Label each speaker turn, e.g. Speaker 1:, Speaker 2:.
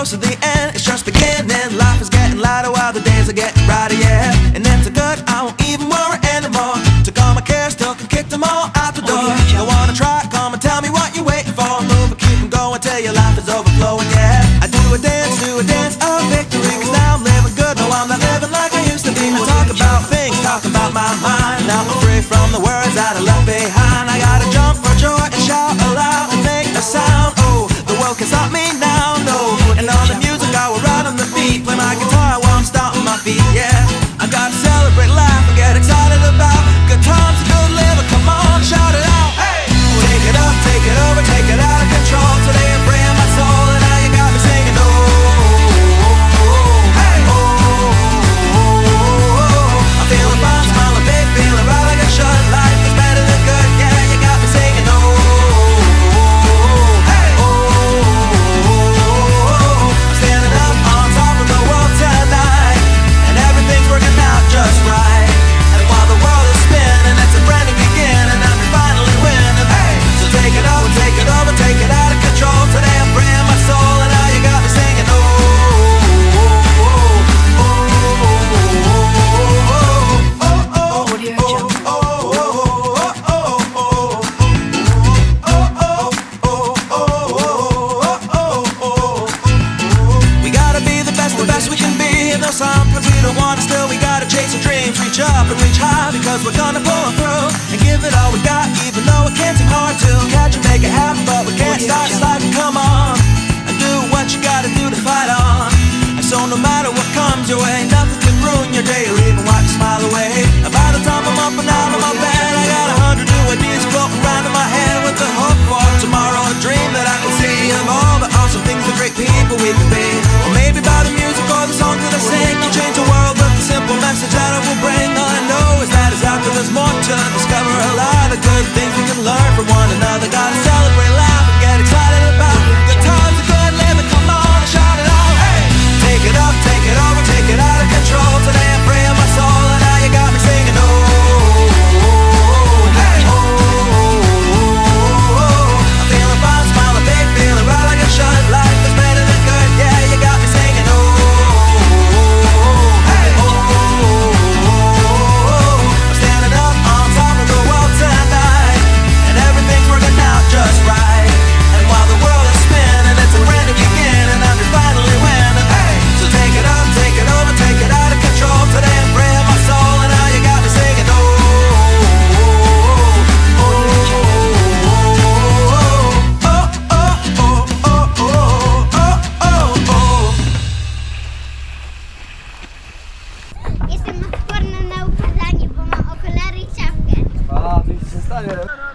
Speaker 1: close to the end, it's just beginning. Life is getting lighter while the days are getting brighter, yeah. And it's good, I won't even worry anymore. Took all my cares, still can kick them all out the door. You wanna try? Come and tell me what you're waiting for. Move and keep keep 'em going till your life is overflowing, yeah. I do a dance, do a dance of victory. Cause now I'm living good, no, I'm not living like I used to be. I talk about things, talk about my mind. Now I'm free from the words best, the best we can be. And though sometimes we don't want to, still we gotta chase our dreams, reach up and reach high because we're gonna pull it through and give it all we got, even though it can seem hard to catch and make it happen. But we can't stop sliding. Come on and do what you gotta do to fight on. And so no matter what comes your way, nothing can ruin your day or even wipe a smile away. And by the time I'm up and out of my bed, I got a hundred new ideas floating around in my head with the hope for tomorrow. A dream that I can see of all the awesome things, the great people we can var ya.